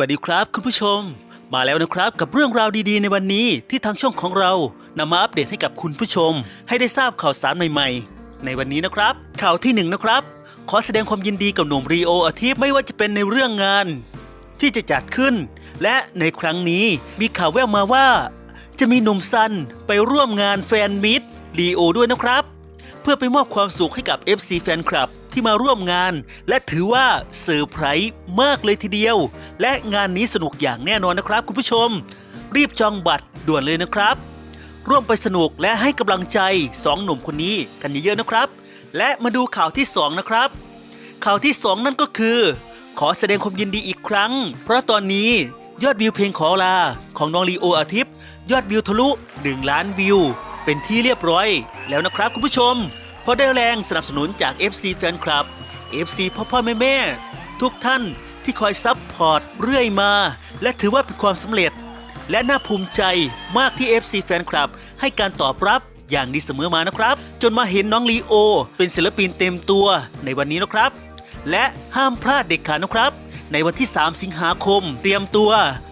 วัสดีครับคุณผู้ชม มาแล้วนะครับกับเรื่องราวดีๆ ในวันนี้ที่ทางช่องของเรานำมาอัปเดตให้กับคุณผู้ชม ให้ได้ทราบข่าวสารใหม่ๆ ในวันนี้นะครับ ข่าวที่หนึ่งนะครับ ขอแสดงความยินดีกับหนุ่มรีโออาทิตย์ไม่ว่าจะเป็นในเรื่องงาน ที่จะจัดขึ้น และในครั้งนี้มีข่าวแว่วมาว่า จะมีหนุ่มซันไปร่วมงานแฟนมิตรรีโอด้วยนะครับ เพื่อไปมอบความสุขให้กับ FC แฟนคลับที่มาร่วมงาน และถือว่าเซอร์ไพรส์มากเลยทีเดียว และงานนี้สนุกอย่างแน่นอนนะครับ คุณผู้ชม รีบจองบัตรด่วนเลยนะครับ ร่วมไปสนุกและให้กำลังใจสองหนุ่มคนนี้กันเยอะๆนะครับ และมาดูข่าวที่สองนะครับข่าวที่สองนั่นก็คือ ขอแสดงความยินดีอีกครั้ง เพราะตอนนี้ยอดวิวเพลงขอลาของน้องลีโออาทิตย์ ยอดวิวทะลุ 1 ล้านวิว เป็นที่เรียบร้อย แล้วนะครับคุณผู้ชมเพราะได้แรงสนับสนุนจาก FC แฟนคลับ FC พ่อพ่อแม่แม่ทุกท่านที่คอยซับพอร์ตเรื่อยมา และถือว่าเป็นความสำเร็จ และน่าภูมิใจมากที่ FC แฟนคลับ ให้การตอบรับอย่างดีเสมอมานะครับ จนมาเห็นน้องลีโอ เป็นศิลปินเต็มตัวในวันนี้นะครับ และห้ามพลาดเด็ดขาดนะครับ ในวันที่ 3 สิงหาคม เตรียมตัว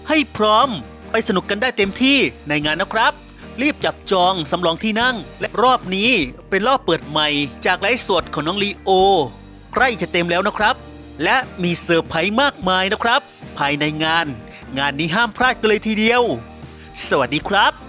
ให้พร้อม ไปสนุกกันได้เต็มที่ในงานนะครับ รีบจับจองสำรองที่นั่ง และรอบนี้เป็นรอบเปิดใหม่จากไลฟ์สดของน้องลีโอ ใกล้จะเต็มแล้วนะครับ และมีเซอร์ไพรส์มากมายนะครับ ภายในงาน งานนี้ห้ามพลาดกันเลยทีเดียว สวัสดีครับ